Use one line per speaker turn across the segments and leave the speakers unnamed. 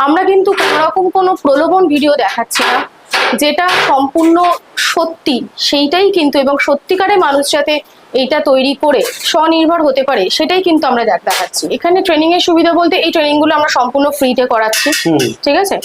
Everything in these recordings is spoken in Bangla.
আমরা কিন্তু কোনো রকম কোনো প্রলোভন ভিডিও দেখাচ্ছি না যেটা সম্পূর্ণ সত্যি সেইটাই কিন্তু এবং সত্যিকারে মানুষ যাতে এইটা তৈরি করে স্বনির্ভর হতে পারে সেটাই কিন্তু আমরা দেখ- দেখাচ্ছি। এখানে ট্রেনিং এর সুবিধা বলতে এই ট্রেনিংগুলো আমরা সম্পূর্ণ ফ্রিতে করাচ্ছি ঠিক আছে?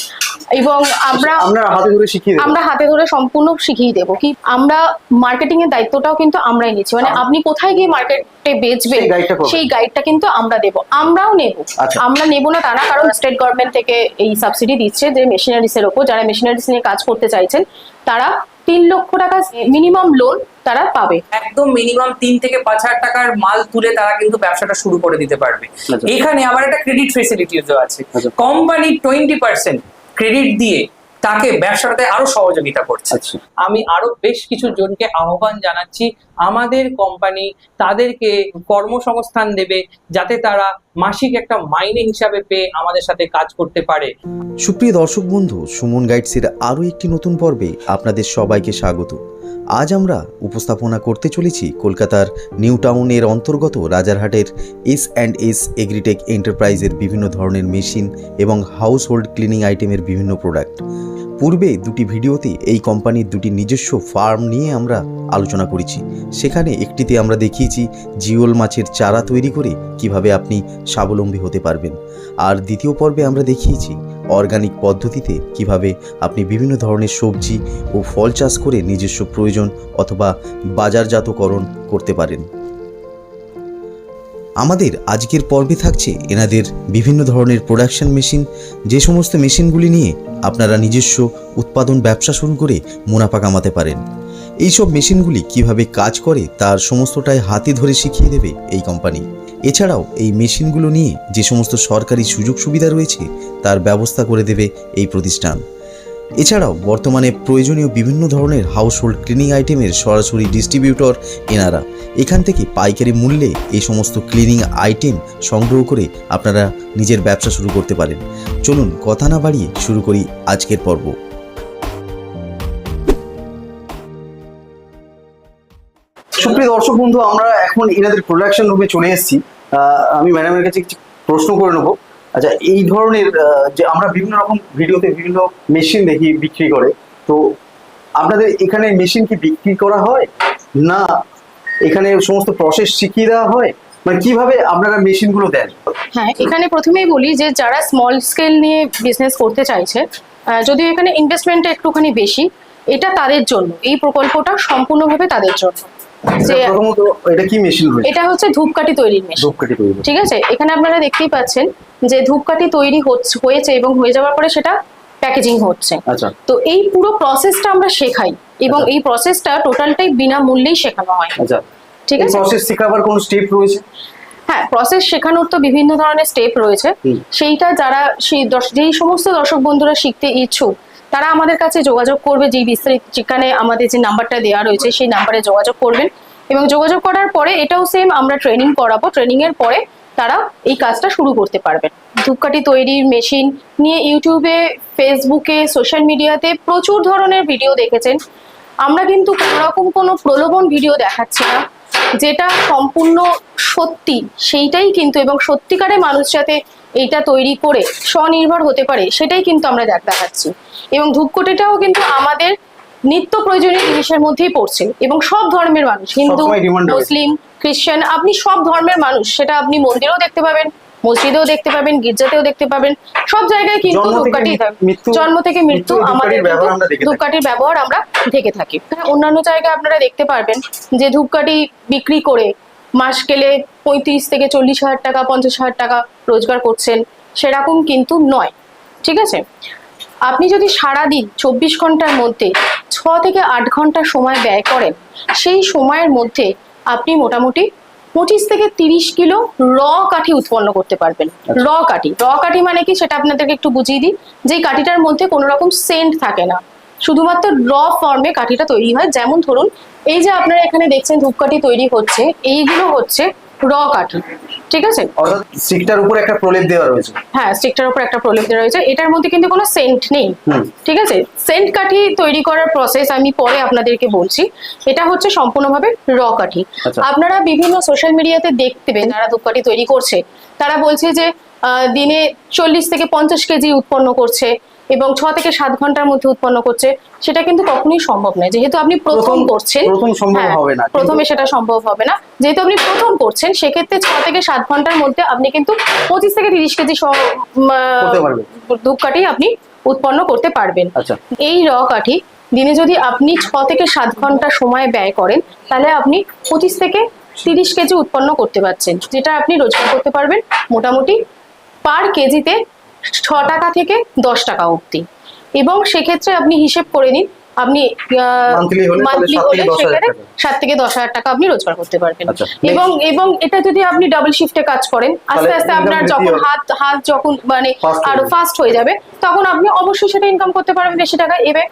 এবং আমরা
আমরা হাতে ধরে শিখিয়ে দেবো।
আমরা হাতে ধরে সম্পূর্ণ শিখিয়ে দেবো কি আমরা মার্কেটিং এর দায়িত্বটাও কিন্তু আমরাই নিচ্ছি। মানে আপনি কোথায় গিয়ে মার্কেটে বেচবেন
সেই
গাইডটা কিন্তু আমরা দেবো। আমরাও নেব।
আচ্ছা।
আমরা নেব না তারা কারণ স্টেট গভর্নমেন্ট থেকে এই সাবসিডি দিচ্ছে যে মেশিনারিজ এর ওপর। যারা মেশিনারিজ নিয়ে কাজ করতে চাইছেন তারা তিন লক্ষ টাকা মিনিমাম লোন তারা পাবে।
একদম মিনিমাম তিন থেকে পাঁচ হাজার টাকার মাল তুলে তারা কিন্তু ব্যবসাটা শুরু করে দিতে পারবে।
আচ্ছা।
এখানে আবার একটা ক্রেডিট ফেসিলিটিও আছে। কোম্পানি টোয়েন্টি পার্সেন্ট ক্রেডিট দিয়ে তাকে ব্যবসাটাতে আরও সহযোগিতা করছে।
আচ্ছা।
আমি আরও বেশ কিছু জনকে আহ্বান জানাচ্ছি আমাদের কোম্পানি তাদেরকে কর্মসংস্থান দেবে যাতে তারা মাসিক একটা মাইনে হিসাবে পেয়ে আমাদের সাথে কাজ করতে পারে।
সুপ্রিয় দর্শক বন্ধু, সুমন গাইডসের আরও একটি নতুন পর্বে আপনাদের সবাইকে স্বাগত। আজ আমরা উপস্থাপনা করতে চলেছি কলকাতার নিউ টাউনের অন্তর্গত রাজারহাটের এস অ্যান্ড এস এগ্রিটেক এন্টারপ্রাইজের বিভিন্ন ধরনের মেশিন এবং হাউস হোল্ড ক্লিনিং আইটেমের বিভিন্ন প্রোডাক্ট। পূর্বে দুটি ভিডিওতে এই কোম্পানির দুটি নিজস্ব ফার্ম নিয়ে আমরা আলোচনা করেছি। সেখানে একটিতে আমরা দেখিয়েছি জিওল মাছের চারা তৈরি করে কীভাবে আপনি স্বাবলম্বী হতে পারবেন। আর দ্বিতীয় পর্বে আমরা দেখিয়েছি অর্গানিক পদ্ধতিতে কীভাবে আপনি বিভিন্ন ধরনের সবজি ও ফল চাষ করে নিজস্ব প্রয়োজন অথবা বাজারজাতকরণ করতে পারেন। আমাদের আজকের পর্বে থাকছে এনাদের বিভিন্ন ধরনের প্রোডাকশন মেশিন যে সমস্ত মেশিনগুলি নিয়ে আপনারা নিজস্ব উৎপাদন ব্যবসা শুরু করে মুনাফা কামাতে পারেন। এইসব মেশিনগুলি কীভাবে কাজ করে তার সমস্তটাই হাতে ধরে শিখিয়ে দেবে এই কোম্পানি এছাড়াও এই মেশিনগুলো নিয়ে যে সমস্ত সরকারি সুযোগ সুবিধা রয়েছে, তার ব্যবস্থা করে দেবে এই প্রতিষ্ঠান। এছাড়াও বর্তমানে প্রয়োজনীয় বিভিন্ন ধরনের হাউস হোল্ড ক্লিনিং আইটেমের সরাসরি ডিস্ট্রিবিউটর এনারা। এখান থেকে পাইকারি মূল্যে এই সমস্ত ক্লিনিং আইটেম সংগ্রহ করে আপনারা নিজের ব্যবসা শুরু করতে পারেন। চলুন কথা না বাড়িয়ে শুরু করি আজকের পর্ব।
সুপ্রিয় দর্শক বন্ধু, আমরা এখন এনাদের প্রোডাকশন রুমে চলে এসেছি। আমি ম্যাডামের কাছে প্রশ্ন করে নেব। আচ্ছা এই ধরনের যে আমরা বিভিন্ন রকম ভিডিওতে বিভিন্ন মেশিন দেখি বিক্রি করে তো আপনাদের এখানে মেশিন কি বিক্রি করা হয়? না এখানে সমস্ত প্রসেস শিখিয়ে দেওয়া হয়? মানে কীভাবে আপনারা মেশিনগুলো দেন?
হ্যাঁ এখানে প্রথমেই বলি যে যারা স্মল স্কেল নিয়ে বিজনেস করতে চাইছে যদিও এখানে ইনভেস্টমেন্টটা একটুখানি বেশি এটা তাদের জন্য। এই প্রকল্পটা সম্পূর্ণভাবে তাদের জন্য। যে
এটা কি মেশিন
এটা হচ্ছে ধূপকাঠি তৈরির মেশিন।
ধূপকাঠি তৈরি
ঠিক আছে? এখানে আপনারা দেখতেই পাচ্ছেন যে ধূপকাঠি তৈরি হচ্ছে- হয়েছে এবং হয়ে যাওয়ার পরে সেটা প্যাকেজিং হচ্ছে।
আচ্ছা।
তো এই পুরো প্রসেসটা আমরা শেখাই এবং এই প্রসেসটা টোটালটাই বিনামূল্যেই শেখানো হয়।
আচ্ছা।
ঠিক আছে?
প্রসেস শেখাবার কোনো স্টেপ রয়েছে?
হ্যাঁ প্রসেস শেখানোর তো বিভিন্ন ধরনের স্টেপ রয়েছে। সেইটা যারা সেই যেই সমস্ত দর্শক বন্ধুরা শিখতে ইচ্ছুক তারা আমাদের কাছে যোগাযোগ করবে যে বিস্তারিত যেখানে আমাদের যে নাম্বারটা দেওয়া রয়েছে সেই নাম্বারে যোগাযোগ করবেন। এবং যোগাযোগ করার পরে এটাও সেম আমরা ট্রেনিং করাবো। ট্রেনিং এর পরে তারা এই কাজটা শুরু করতে পারবেন। ধূপকাঠি তৈরির মেশিন নিয়ে ইউটিউবে ফেসবুকে সোশ্যাল মিডিয়াতে প্রচুর ধরনের ভিডিও দেখেছেন। আমরা কিন্তু কোনো রকম কোনো প্রলোভন ভিডিও দেখাচ্ছি না যেটা সম্পূর্ণ সত্যি সেইটাই কিন্তু এবং সত্যিকারে মানুষ যাতে এইটা তৈরি করে স্বনির্ভর হতে পারে সেটাই কিন্তু আমরা দেখ- দেখাচ্ছি। এবং ধূপকটিটাও কিন্তু আমাদের নিত্য প্রয়োজনীয় জিনিসের মধ্যেই পড়ছে এবং সব ধর্মের মানুষ হিন্দু। মুসলিম খ্রিস্টান আপনি সব ধর্মের মানুষ সেটা আপনি মন্দিরেও দেখতে পাবেন মসজিদেও দেখতে পাবেন গির্জাতেও দেখতে পাবেন সব জায়গায় কিন্তু ধূপকাঠি জন্ম থেকে মৃত্যু আমাদের
ধূপকাঠির ব্যবহার আমরা দেখে থাকি।
ধূপকাঠির ব্যবহার আমরা দেখে থাকি। হ্যাঁ, অন্যান্য জায়গায় আপনারা দেখতে পারবেন যে ধূপকাঠি বিক্রি করে মাস গেলে পঁয়ত্রিশ থেকে চল্লিশ হাজার টাকা পঞ্চাশ হাজার টাকা রোজগার করছেন সেরকম কিন্তু নয়। ঠিক আছে? আপনি যদি সারাদিন চব্বিশ ঘণ্টার মধ্যে ছ থেকে আট ঘণ্টা সময় ব্যয় করেন সেই সময়ের মধ্যে আপনি মোটামুটি পঁচিশ থেকে তিরিশ কিলো র কাঠি উৎপন্ন করতে পারবেন। র কাঠি। র কাঠি মানে কি সেটা আপনাদেরকে একটু বুঝিয়ে দিই। যে কাঠিটার মধ্যে কোনো রকম সেন্ট থাকে না। শুধুমাত্র র ফর্মে কাঠিটা তৈরি হয়। যেমন ধরুন এই যে আপনারা এখানে দেখছেন ধূপকাঠি তৈরি হচ্ছে এইগুলো হচ্ছে র কাঠি। ঠিক আছে?
অর্থাৎ স্টিকটার উপর একটা প্রলেপ দেওয়া রয়েছে।
হ্যাঁ স্টিকটার উপর একটা প্রলেপ দেওয়া রয়েছে। এটার মধ্যে কিন্তু কোনো সেন্ট নেই। ঠিক আছে? সেন্ট কাঠি তৈরি করার প্রসেস আমি পরে আপনাদেরকে বলছি। এটা হচ্ছে সম্পূর্ণভাবে র কাঠি।
আচ্ছা।
আপনারা বিভিন্ন সোশ্যাল মিডিয়াতে দেখতেবেন যারা ধূপকাঠি তৈরি করছে তারা বলছে যে দিনে চল্লিশ থেকে পঞ্চাশ কেজি উৎপন্ন করছে। এবং ছ থেকে সাত ঘণ্টার মধ্যে উৎপন্ন করছে সেটা কিন্তু কখনোই সম্ভব নয়। যেহেতু আপনি প্রথম করছেন
সম্ভব
হ্যাঁ,
হবে না কিন্তু-
প্রথমে সেটা সম্ভব হবে না। যেহেতু আপনি প্রথম করছেন সেক্ষেত্রে ছ থেকে সাত ঘণ্টার মধ্যে আপনি কিন্তু পঁচিশ থেকে তিরিশ কেজি। ধূপকাঠি আপনি উৎপন্ন করতে পারবেন।
আচ্ছা।
এই র কাঠি দিনে যদি আপনি ছ থেকে সাত ঘণ্টা সময় ব্যয় করেন তাহলে আপনি পঁচিশ থেকে তিরিশ কেজি উৎপন্ন করতে পারছেন যেটা আপনি রোজগার করতে পারবেন। মোটামুটি পার কেজিতে ছ টাকা থেকে দশ টাকা অবধি এবং সেক্ষেত্রে আপনি হিসেব করে নিন আপনি মান্থলি হলে সেখানে
টাকা।
সাত থেকে দশ হাজার টাকা আপনি রোজগার করতে পারবেন
আচ্ছা।
এবং এবং এটা যদি আপনি ডাবল শিফটে কাজ করেন আস্তে আস্তে আপনার যখন হাত হাত যখন মানে
আরও।
ফাস্ট হয়ে যাবে তখন আপনি অবশ্যই সেটা ইনকাম করতে পারবেন বেশি টাকা এবে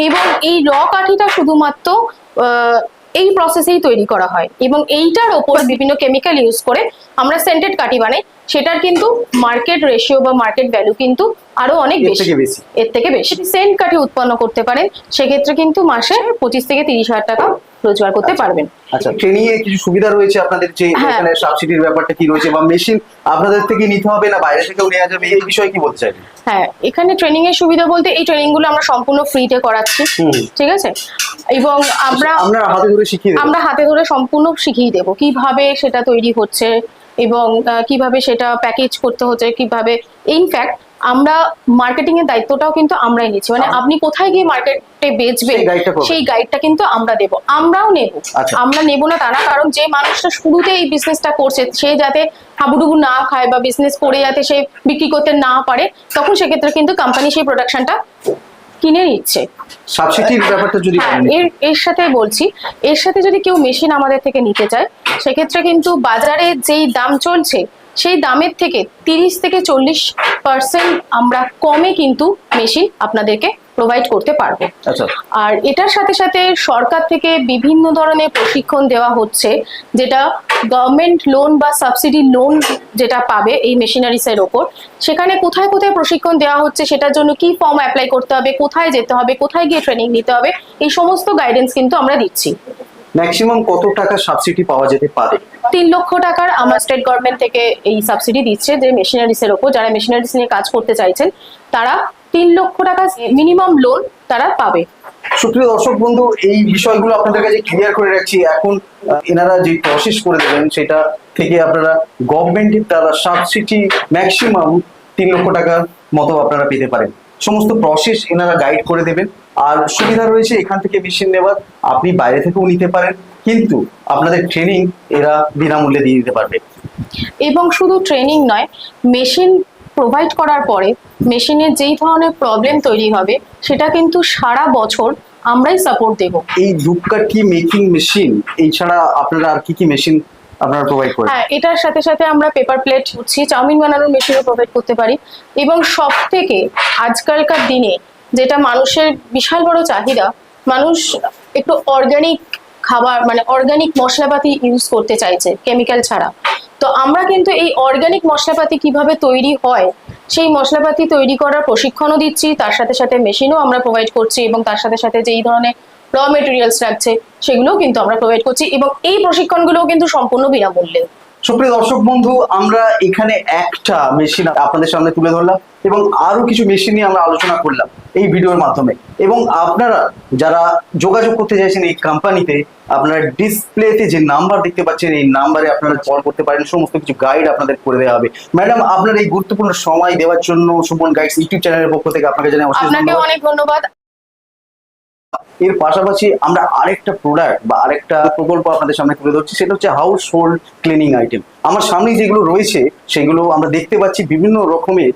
এবং এই র কাঠিটা শুধুমাত্র আহ, এই প্রসেসেই তৈরি করা হয়। এবং এইটার ওপর বিভিন্ন কেমিক্যাল ইউজ করে আমরা সেন্টেড কাঠি বানাই। সেটার কিন্তু মার্কেট রেশিও বা মার্কেট ভ্যালু কিন্তু আরও অনেক বেশি। এর থেকে বেশি। সেন্ট কাঠি উৎপন্ন করতে পারেন। সেক্ষেত্রে কিন্তু মাসে পঁচিশ থেকে তিরিশ হাজার টাকা রোজগার করতে পারবেন।
আচ্ছা ট্রেনিং এ কিছু সুবিধা রয়েছে আপনাদের যে
হ্যাঁ।
এখানে সাবসিডির ব্যাপারটা কি রয়েছে বা মেশিন আপনাদের থেকে নিতে হবে না বাইরে থেকেও নেওয়া যাবে? এই বিষয়ে কি বলতে চাইবেন?
হ্যাঁ এখানে ট্রেনিং এর সুবিধা বলতে এই ট্রেনিংগুলো আমরা সম্পূর্ণ ফ্রিতে করাচ্ছি। ঠিক আছে? এবং আমরা
আমরা হাতে ধরে শিখিয়ে দেবো।
আমরা হাতে ধরে সম্পূর্ণ শিখিয়ে দেবো কীভাবে সেটা তৈরি হচ্ছে এবং কীভাবে সেটা প্যাকেজ করতে হচ্ছে কীভাবে ইনফ্যাক্ট আমরা মার্কেটিং এর দায়িত্বটাও কিন্তু আমরাই নিচ্ছি। মানে আপনি কোথায় গিয়ে মার্কেটে বেচবেন।
সেই
গাইডটা কিন্তু আমরা দেব। আমরাও নেব।
আচ্ছা।
আমরা নেব না তা না কারণ যে মানুষটা শুরুতে এই বিজনেসটা করছে সে যাতে হাবুডুবু না খায় বা বিজনেস করে যাতে সে বিক্রি করতে না পারে তখন সেক্ষেত্রে কিন্তু কোম্পানি সেই প্রোডাকশনটা কিনে নিচ্ছে।
সাবসিডির ব্যাপারটা যদি
হ্যাঁ এর এর সাথে বলছি এর সাথে যদি কেউ মেশিন আমাদের থেকে নিতে চায় সেক্ষেত্রে কিন্তু বাজারে যেই দাম চলছে সেই দামের থেকে তিরিশ থেকে চল্লিশ পার্সেন্ট আমরা কমে কিন্তু মেশিন আপনাদেরকে প্রোভাইড করতে পারব।
আচ্ছা।
আর এটার সাথে সাথে সরকার থেকে বিভিন্ন ধরনের প্রশিক্ষণ দেওয়া হচ্ছে যেটা গভর্নমেন্ট লোন বা সাবসিডি লোন যেটা পাবে এই মেশিনারিসের ওপর সেখানে কোথায় কোথায় প্রশিক্ষণ দেওয়া হচ্ছে সেটার জন্য কি ফর্ম অ্যাপ্লাই করতে হবে কোথায় যেতে হবে কোথায় গিয়ে ট্রেনিং নিতে হবে এই সমস্ত গাইডেন্স কিন্তু আমরা দিচ্ছি।
ম্যাক্সিমাম কত টাকা সাবসিডি পাওয়া যেতে পারে?
তিন লক্ষ টাকার আমার স্টেট গভর্নমেন্ট থেকে এই সাবসিডি দিচ্ছে যে মেশিনারিসের ওপর যারা মেশিনারিস নিয়ে কাজ করতে চাইছেন তারা তিন লক্ষ টাকা মিনিমাম লোন তারা পাবে।
সুপ্রিয় দর্শক বন্ধু এই বিষয়গুলো আপনাদের কাছে ক্লিয়ার করে রাখছি। এখন এনারা যে প্রসেস করে দেবেন সেটা থেকে আপনারা গভর্নমেন্টের দ্বারা সাবসিডি ম্যাক্সিমাম তিন লক্ষ টাকার মতো আপনারা পেতে পারেন। সমস্ত প্রসেস এনারা গাইড করে দেবেন। আর সুবিধা রয়েছে এখান থেকে মেশিন নেওয়ার। আপনি বাইরে থেকেও নিতে পারেন। কিন্তু আপনাদের ট্রেনিং এরা বিনামূল্যে দিয়ে দিতে পারবে।
এবং শুধু ট্রেনিং নয় মেশিন প্রোভাইড করার পরে মেশিনের যেই ধরনের প্রবলেম তৈরি হবে সেটা কিন্তু সারা বছর আমরাই সাপোর্ট দেব।
এই ধূপকাঠি মেকিং মেশিন এই ছাড়া আপনারা আর কি কি মেশিন আপনারা প্রোভাইড করেন?
হ্যাঁ এটার সাথে সাথে আমরা পেপার প্লেট হচ্ছি চাউমিন বানানোর মেশিনও প্রোভাইড করতে পারি। এবং সব থেকে আজকালকার দিনে যেটা মানুষের বিশাল বড় চাহিদা মানুষ একটু অর্গানিক খাবার মানে অর্গানিক মশলাপাতি ইউজ করতে চাইছে কেমিক্যাল ছাড়া। তো আমরা কিন্তু এই অর্গ্যানিক মশলাপাতি কীভাবে তৈরি হয়, সেই মশলাপাতি তৈরি করার প্রশিক্ষণও দিচ্ছি, তার সাথে সাথে মেশিনও আমরা প্রোভাইড করছি এবং তার সাথে সাথে যেই ধরনের র মেটেরিয়ালস রাখছে সেগুলোও কিন্তু আমরা প্রোভাইড করছি এবং এই প্রশিক্ষণগুলোও কিন্তু সম্পূর্ণ বিনামূল্যে।
সুপ্রিয় দর্শক বন্ধু আমরা এখানে একটা মেশিন আপনাদের সামনে তুলে ধরলাম এবং আরও কিছু মেশিন নিয়ে আমরা আলোচনা করলাম এই ভিডিওর মাধ্যমে। এবং আপনারা যারা যোগাযোগ করতে চাইছেন এই কোম্পানিতে আপনারা ডিসপ্লেতে যে নাম্বার দেখতে পাচ্ছেন এই নাম্বারে আপনারা কল করতে পারেন সমস্ত কিছু গাইড আপনাদের করে দেওয়া হবে। ম্যাডাম আপনার এই গুরুত্বপূর্ণ সময় দেওয়ার জন্য সুমন গাইডস ইউটিউব চ্যানেলের পক্ষ থেকে আপনাকে জানাই
অনেক ধন্যবাদ।
এর পাশাপাশি আমরা আরেকটা প্রোডাক্ট বা আরেকটা প্রকল্প আপনাদের সামনে তুলে ধরছি, সেটা হচ্ছে হাউস হোল্ড ক্লিনিং আইটেম আমার সামনে যেগুলো রয়েছে, সেগুলো আমরা দেখতে পাচ্ছি বিভিন্ন রকমের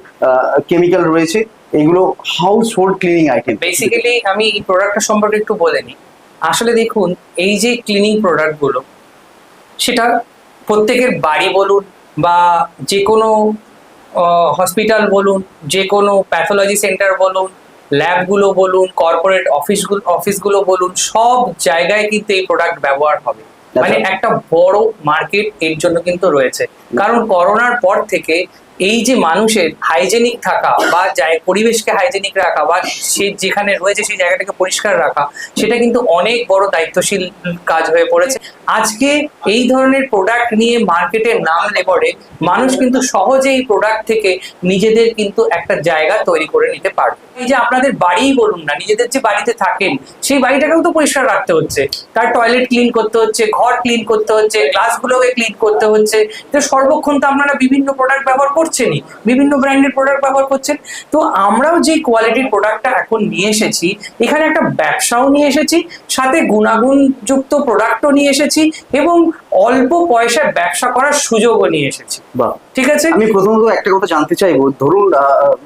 কেমিক্যাল রয়েছে। এগুলো household cleaning item
basically আমি এই প্রোডাক্টটা সম্পর্কে একটু বলে নিই। আসলে দেখুন, এই যে ক্লিনিং প্রোডাক্টগুলো সেটা প্রত্যেকের বাড়ি বলুন বা যে কোনো হসপিটাল বলুন যে কোনো প্যাথোলজি সেন্টার বলুন ল্যাবগুলো বলুন কর্পোরেট অফিসগুলো অফিসগুলো বলুন সব জায়গায় কিন্তু এই প্রোডাক্ট ব্যবহার হবে। মানে একটা বড় মার্কেট এর জন্য কিন্তু রয়েছে। কারণ করোনার পর থেকে এই যে মানুষের হাইজেনিক থাকা বা পরিবেশকে হাইজেনিক রাখা বা সে যেখানে রয়েছে সেই জায়গাটাকে পরিষ্কার রাখা, সেটা কিন্তু অনেক বড় দায়িত্বশীল কাজ হয়ে পড়েছে। আজকে এই ধরনের প্রোডাক্ট নিয়ে মার্কেটে নামলে পরে মানুষ কিন্তু সহজে এই প্রোডাক্ট থেকে নিজেদের কিন্তু একটা জায়গা তৈরি করে নিতে পারবে। এই যে আপনাদের বাড়িই বলুন না, নিজেদের যে বাড়িতে থাকেন, সেই বাড়িটাকেও তো পরিষ্কার রাখতে হচ্ছে। তার টয়লেট ক্লিন করতে হচ্ছে, ঘর ক্লিন করতে হচ্ছে গ্লাসগুলোকে ক্লিন করতে হচ্ছে। তো সর্বক্ষণ তো আপনারা বিভিন্ন প্রোডাক্ট ব্যবহার করছেনই বিভিন্ন ব্র্যান্ডের প্রোডাক্ট ব্যবহার করছেন। তো আমরাও যে কোয়ালিটির প্রোডাক্টটা এখন নিয়ে এসেছি এখানে একটা ব্যবসাও নিয়ে এসেছি সাথে গুণাগুণযুক্ত প্রোডাক্টও নিয়ে এসেছি এবং অল্প পয়সায় ব্যবসা করার সুযোগও নিয়ে এসেছি। ঠিক আছে?
আমি প্রথমত একটা কথা জানতে চাইব। ধরুন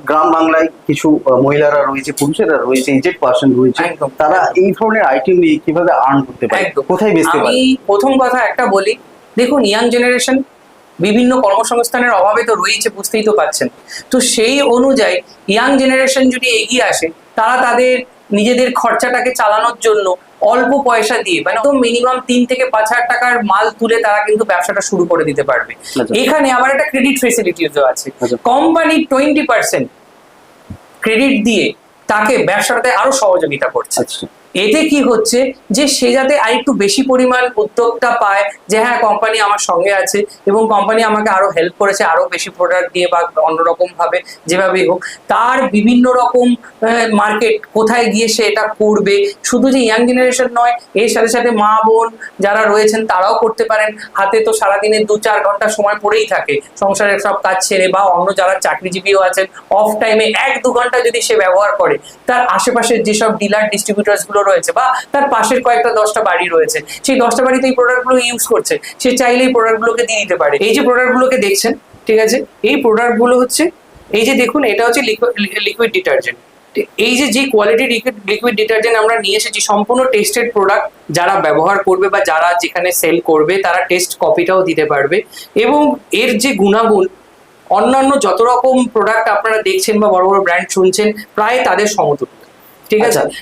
গ্রাম বাংলায় কিছু মহিলারা রয়েছে পুরুষেরা রয়েছে এজেড পার্সন রয়েছে তারা এই ধরনের আইটেম নিয়ে কীভাবে আর্ন করতে পারে। কোথায় বেচতে পারে?
আমি প্রথম কথা একটা বলি দেখুন ইয়াং জেনারেশন বিভিন্ন কর্মসংস্থানের অভাবে তো রয়েছে বুঝতেই তো পাচ্ছেন তো সেই অনুযায়ী ইয়াং জেনারেশন যদি এগিয়ে আসে তারা তাদের নিজেদের খরচাটাকে চালানোর জন্য অল্প পয়সা দিয়ে মানে তো মিনিমাম তিন থেকে পাঁচ হাজার টাকার মাল তুলে তারা কিন্তু ব্যবসাটা শুরু করে দিতে পারবে।
আচ্ছা।
এখানে আবার একটা ক্রেডিট ফেসিলিটিও আছে। কোম্পানি টোয়েন্টি পার্সেন্ট ক্রেডিট দিয়ে তাকে ব্যবসাটাতে আরও সহযোগিতা করছে।
আচ্ছা।
এতে কি হচ্ছে যে সে যাতে আরেকটু বেশি পরিমাণ উদ্যোগটা পায় যে হ্যাঁ কোম্পানি আমার সঙ্গে আছে এবং কোম্পানি আমাকে আরও হেল্প করেছে, আরও বেশি প্রোডাক্ট দিয়ে বা অন্যরকম ভাবে যেভাবেই হোক, তার বিভিন্ন রকম মার্কেট কোথায় গিয়ে সে এটা করবে? শুধু যে ইয়াং জেনারেশন নয়, এর সাথে সাথে মা, বোন যারা রয়েছেন তারাও করতে পারেন। হাতে তো সারাদিনে দু চার ঘণ্টা সময় পড়েই থাকে। সংসারের সব কাজ ছেড়ে বা অন্য যারা চাকরিজীবীও আছেন অফ টাইমে এক দু ঘণ্টা যদি সে ব্যবহার করে, তার আশেপাশের যেসব ডিলার ডিস্ট্রিবিউটার্সগুলো রয়েছে বা তার পাশের কয়েকটা দশটা বাড়ি রয়েছে। সেই দশটা বাড়িতে এই প্রোডাক্টগুলো ইউজ করছে। সে চাইলে এই প্রোডাক্টগুলোকে দিয়ে দিতে পারে। এই যে প্রোডাক্টগুলোকে দেখছেন, ঠিক আছে? এই প্রোডাক্টগুলো হচ্ছে, এই যে দেখুন, এটা হচ্ছে লিকুইড ডিটারজেন্ট এই যে যে কোয়ালিটি লিকুইড ডিটারজেন্ট আমরা নিয়ে এসেছি, সম্পূর্ণ টেস্টেড প্রোডাক্ট যারা ব্যবহার করবে বা যারা যেখানে সেল করবে, তারা টেস্ট কপিটাও দিতে পারবে। এবং এর যে গুণাগুণ, অন্যান্য যত রকম প্রোডাক্ট আপনারা দেখছেন বা বড় বড় ব্র্যান্ড শুনছেন, প্রায় তাদের সমতুল্য। ঠিক আছে?
আচ্ছা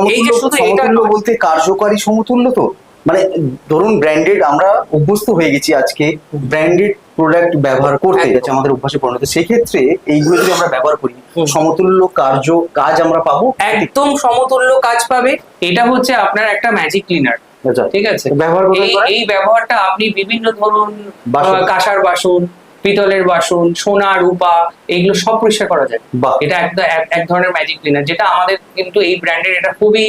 আমি
যে
সমতুল্য বলতে কার্যকারী সমতুল্য তো? মানে ধরুন ব্র্যান্ডেড আমরা অভ্যস্ত হয়ে গেছি আজকে ব্র্যান্ডেড প্রোডাক্ট ব্যবহার করতে। যাচ্ছে আমাদের অভ্যাসে পরিণত। সেক্ষেত্রে এইগুলো যদি আমরা ব্যবহার করি সমতুল্য কার্য কাজ আমরা পাবো?
একদম সমতুল্য কাজ পাবে। এটা হচ্ছে আপনার একটা ম্যাজিক ক্লিনার
আচ্ছা।
ঠিক আছে?
ব্যবহার
এই ব্যবহারটা আপনি বিভিন্ন ধরুন। কাঁসার বাসন পিতলের বাসন সোনা রূপা এগুলো সব পরিষ্কার করা যায়। এটা একটা এক- ধরনের ম্যাজিক ক্লিনার যেটা আমাদের কিন্তু এই ব্র্যান্ডের এটা খুবই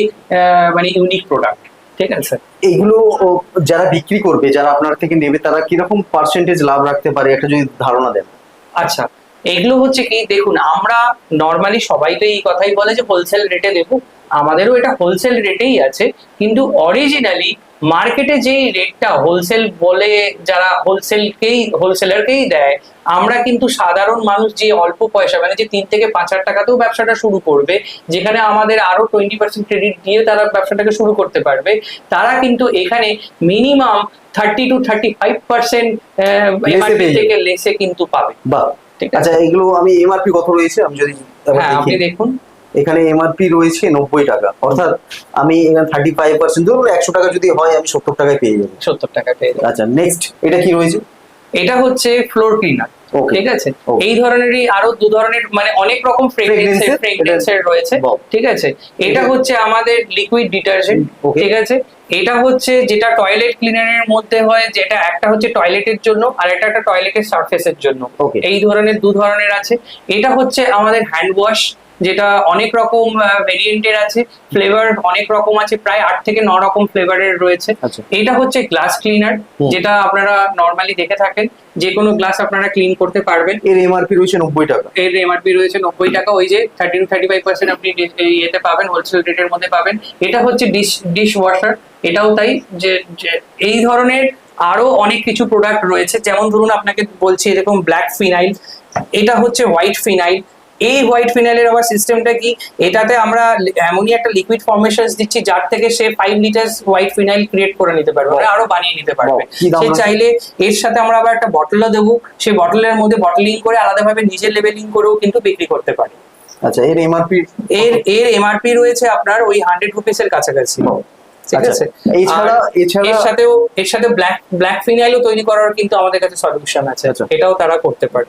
মানে ইউনিক প্রোডাক্ট ঠিক আছে?
এইগুলো ও, যারা বিক্রি করবে যারা আপনার থেকে নেবে তারা কীরকম পার্সেন্টেজ লাভ রাখতে পারে একটা যদি ধারণা দেন?
আচ্ছা এগুলো হচ্ছে কি দেখুন আমরা নর্মালি সবাই তো এই কথাই বলে যে হোলসেল রেটে দেবো আমাদেরও এটা হোলসেল রেটেই আছে কিন্তু অরিজিনালি মার্কেটে যেই রেটটা হোলসেল বলে যারা হোলসেলকেই হোলসেলারকেই দেয় আমরা কিন্তু সাধারণ মানুষ যে অল্প পয়সা মানে যে তিন থেকে পাঁচ হাজার টাকাতেও ব্যবসাটা শুরু করবে যেখানে আমাদের আরও টোয়েন্টি পার্সেন্ট ক্রেডিট দিয়ে তারা ব্যবসাটাকে শুরু করতে পারবে তারা কিন্তু এখানে minimum thirty two thirty five percent. থেকে লেসে কিন্তু পাবে।
আচ্ছা এগুলো আমি এমআরপি কত রয়েছে? আমি যদি
হ্যাঁ আপনি দেখুন।
এখানে এমআরপি রয়েছে নব্বই টাকা। অর্থাৎ আমি এখানে থার্টি ফাইভ পার্সেন্ট ধরুন একশো টাকা যদি হয় আমি সত্তর টাকায় পেয়ে যাব।
সত্তর টাকা পেয়ে যাবেন।
আচ্ছা নেক্সট এটা কি রয়েছে?
এটা হচ্ছে ফ্লোর ক্লিনার. ঠিক আছে? এই ধরনেরই আরও দু ধরনের মানে অনেক রকম রয়েছে ঠিক আছে? এটা হচ্ছে আমাদের লিকুইড ডিটারজেন্ট. ঠিক আছে? এটা হচ্ছে যেটা টয়লেট ক্লিনারের মধ্যে হয় যেটা একটা হচ্ছে টয়লেটের জন্য আর এটা একটা টয়লেটের সারফেসের জন্য. এই ধরনের দু ধরনের আছে। এটা হচ্ছে আমাদের হ্যান্ড ওয়াশ যেটা অনেক রকম ভেরিয়েন্টের আছে ফ্লেভার অনেক রকম আছে প্রায় আট থেকে ন রকম ফ্লেভারের রয়েছে।
আচ্ছা।
এটা হচ্ছে গ্লাস ক্লিনার যেটা আপনারা নর্মালি দেখে থাকেন যে কোনো গ্লাস আপনারা ক্লিন করতে পারবেন।
এর এমআরপি রয়েছে নব্বই টাকা।
এর এমআরপি রয়েছে নব্বই টাকা ওই যে thirty two thirty five percent আপনি ইয়েতে পাবেন হোলসেল রেটের মধ্যে পাবেন। এটা হচ্ছে ডিশ ডিশ ওয়াশার এটাও তাই যে যে এই ধরনের আরও অনেক কিছু প্রোডাক্ট রয়েছে। যেমন ধরুন আপনাকে বলছি এরকম ব্ল্যাক ফিনাইল এটা হচ্ছে হোয়াইট ফিনাইল এই হোয়াইট ফিনাইলের আবার সিস্টেমটা কি? এটাতে আমরা এমনই একটা লিকুইড ফর্মেশন দিচ্ছি যার থেকে সে five litre white phenyl create করে নিতে পারবে মানে আরও বানিয়ে নিতে পারবে। সে চাইলে এর সাথে আমরা আবার একটা বটলও দেবো সেই বটলের মধ্যে বটলিং করে আলাদাভাবে নিজের লেভেলিং করেও কিন্তু বিক্রি করতে পারে।
আচ্ছা এর এমআরপি
এর এর এমআরপি রয়েছে আপনার ওই হান্ড্রেড রুপিস এর কাছাকাছি। ঠিক
আচ্ছা,
আছে?
এছাড়া এছাড়া
এর সাথেও এর সাথে ব্ল্যাক ব্ল্যাক ফিনাইলও তৈরি করার কিন্তু আমাদের কাছে সলিউশন আছে।
আচ্ছা।
এটাও তারা করতে পারে।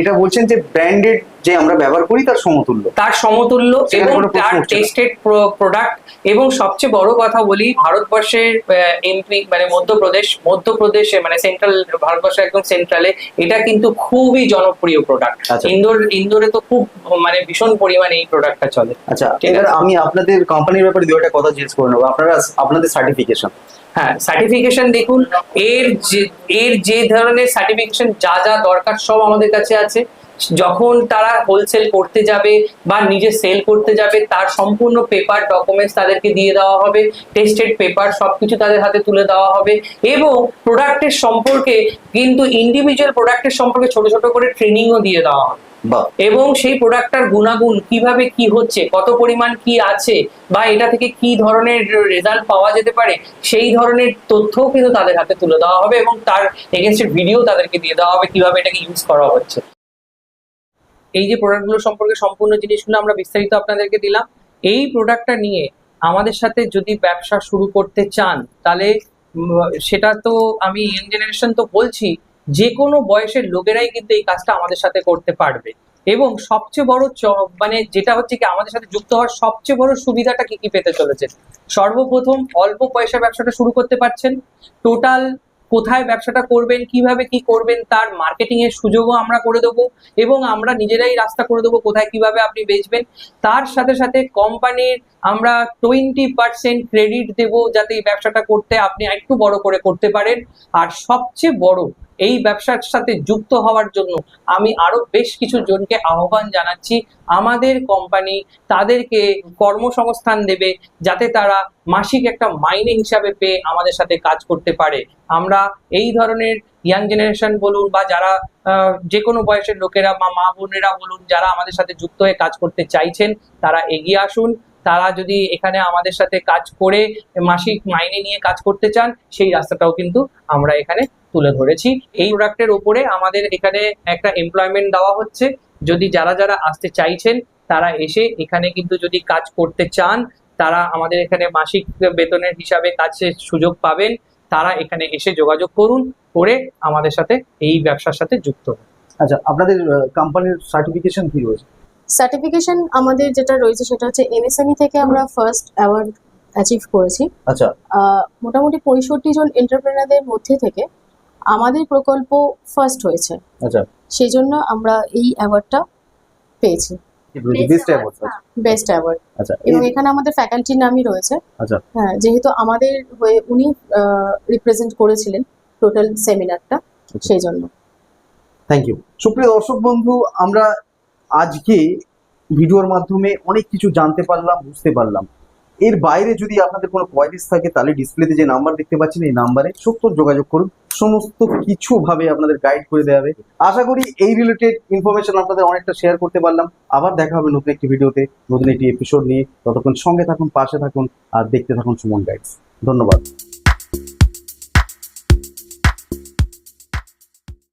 এটা বলছেন যে ব্র্যান্ডেড যে আমরা ব্যবহার করি তার সমতুল্য।
তার সমতুল্য এবং তার টেস্টেড প্রোডাক্ট এবং সবচেয়ে বড় কথা বলি ভারতবর্ষের এমপি মানে মধ্যপ্রদেশ মধ্যপ্রদেশে মানে সেন্ট্রাল ভারতবর্ষের একদম সেন্ট্রালে এটা কিন্তু খুবই জনপ্রিয় প্রোডাক্ট
আচ্ছা।
ইন্দোর ইন্দোরে তো খুব মানে ভীষণ পরিমাণে এই প্রোডাক্টটা চলে।
আচ্ছা এবার আমি আপনাদের কোম্পানির ব্যাপারে দু একটা কথা জিজ্ঞেস করে নেব। আপনারা আপনাদের সার্টিফিকেশন
হ্যাঁ সার্টিফিকেশন দেখুন, এর যে এর যে ধরনের সার্টিফিকেশন যা যা দরকার সব আমাদের কাছে আছে। যখন তারা হোলসেল করতে যাবে বা নিজে সেল করতে যাবে তার সম্পূর্ণ পেপার ডকুমেন্টস তাদেরকে দিয়ে দেওয়া হবে টেস্টেড পেপার সবকিছু তাদের হাতে তুলে দেওয়া হবে এবং প্রোডাক্টের সম্পর্কে কিন্তু ইন্ডিভিজুয়াল প্রোডাক্টের সম্পর্কে ছোট ছোট করে ট্রেনিংও দিয়ে দেওয়া হবে। এবং সেই প্রোডাক্টটার গুণাগুণ কীভাবে কি হচ্ছে কত পরিমাণ কি আছে বা এটা থেকে কি ধরনের রেজাল্ট পাওয়া যেতে পারে সেই ধরনের তথ্যও কিন্তু তাদের হাতে তুলে দেওয়া হবে এবং তার এগেনস্টেড ভিডিও তাদেরকে দিয়ে দেওয়া হবে কীভাবে এটাকে ইউজ করা হচ্ছে। এই যে প্রোডাক্টগুলো সম্পর্কে সম্পূর্ণ জিনিসগুলো আমরা বিস্তারিত আপনাদেরকে দিলাম, এই প্রোডাক্টটা নিয়ে আমাদের সাথে যদি ব্যবসা শুরু করতে চান, তাহলে সেটা তো আমি ইয়াং জেনারেশন তো বলছি, যে কোনো বয়সের লোকেরাই কিন্তু এই কাজটা আমাদের সাথে করতে পারবে। এবং সবচেয়ে বড় মানে যেটা হচ্ছে কি, আমাদের সাথে যুক্ত হওয়ার সবচেয়ে বড় সুবিধাটা কি কি পেতে চলেছে? সর্বপ্রথম অল্প পয়সা ব্যবসাটা শুরু করতে পারছেন। টোটাল কোথায় ব্যবসাটা করবেন, কীভাবে কি করবেন, তার মার্কেটিং এর সুযোগও আমরা করে দেবো এবং আমরা নিজেরাই রাস্তা করে দেবো কোথায় কীভাবে আপনি বেচবেন। তার সাথে সাথে কোম্পানির আমরা টোয়েন্টি পার্সেন্ট ক্রেডিট দেবো যাতে এই ব্যবসাটা করতে আপনি একটু বড় করে করতে পারেন। আর সবচেয়ে বড় এই ব্যবসার সাথে যুক্ত হওয়ার জন্য আমি আরও বেশ কিছু জনকে আহ্বান জানাচ্ছি। আমাদের কোম্পানি তাদেরকে কর্মসংস্থান দেবে যাতে তারা মাসিক একটা মাইনে হিসাবে পেয়ে আমাদের সাথে কাজ করতে পারে। আমরা এই ধরনের ইয়াং জেনারেশন বলুন বা যারা যে কোনো বয়সের লোকেরা বা মা বোনেরা বলুন যারা আমাদের সাথে যুক্ত হয়ে কাজ করতে চাইছেন, তারা এগিয়ে আসুন। তারা যদি এখানে আমাদের সাথে কাজ করে, মাসিক মাইনে নিয়ে কাজ করতে চান, সেই রাস্তাটাও কিন্তু আমরা এখানে তুলে ধরেছি। এই প্রোডাক্টের উপরে আমাদের এখানে একটা এমপ্লয়মেন্ট দেওয়া হচ্ছে। যদি যারা যারা আসতে চাইছেন, তারা এসে এখানে কিন্তু যদি কাজ করতে চান, তারা আমাদের এখানে মাসিক বেতনের হিসাবে কাজের সুযোগ পাবেন, তারা এখানে এসে যোগাযোগ করুন, করে আমাদের সাথে এই ব্যবসার সাথে যুক্ত
আচ্ছা আপনাদের কোম্পানির সার্টিফিকেশন কি রয়েছে?
সার্টিফিকেশন আমাদের যেটা রয়েছে সেটা হচ্ছে এমএসএমই থেকে আমরা ফার্স্ট অ্যাওয়ার্ড অ্যাচিভ করেছি।
আচ্ছা।
আহ, মোটামুটি পঁয়ষট্টি জন এন্টারপ্রেনারদের মধ্যে থেকে আমাদের প্রকল্প ফার্স্ট হয়েছে।
আচ্ছা।
সেই জন্য আমরা এই অ্যাওয়ার্ডটা পেয়েছি।
বেস্ট অ্যাওয়ার্ড
বেস্ট অ্যাওয়ার্ড
আচ্ছা।
এবং এখানে আমাদের ফ্যাকাল্টির নামই রয়েছে।
আচ্ছা।
হ্যাঁ যেহেতু আমাদের হয়ে উনি রিপ্রেজেন্ট করেছিলেন টোটাল সেমিনারটা সেই জন্য।
থ্যাংক ইউ সুপ্রিয় দর্শক বন্ধু আমরা আজকে ভিডিওর মাধ্যমে অনেক কিছু জানতে পারলাম, বুঝতে পারলাম। এর বাইরে যদি আপনাদের কোনো কোয়ারিজ থাকে, তাহলে ডিসপ্লেতে যে নাম্বার দেখতে পাচ্ছেন, এই নাম্বারে সত্তর যোগাযোগ করুন। সমস্ত কিছু ভাবে আপনাদের গাইড করে দেওয়া হবে। আশা করি এই রিলেটেড ইনফরমেশন আপনাদের অনেকটা শেয়ার করতে পারলাম। আবার দেখা হবে নতুন একটি ভিডিওতে, নতুন একটি এপিসোড নিয়ে। ততক্ষণ সঙ্গে থাকুন, পাশে থাকুন, আর দেখতে থাকুন সুমন গাইডস ধন্যবাদ।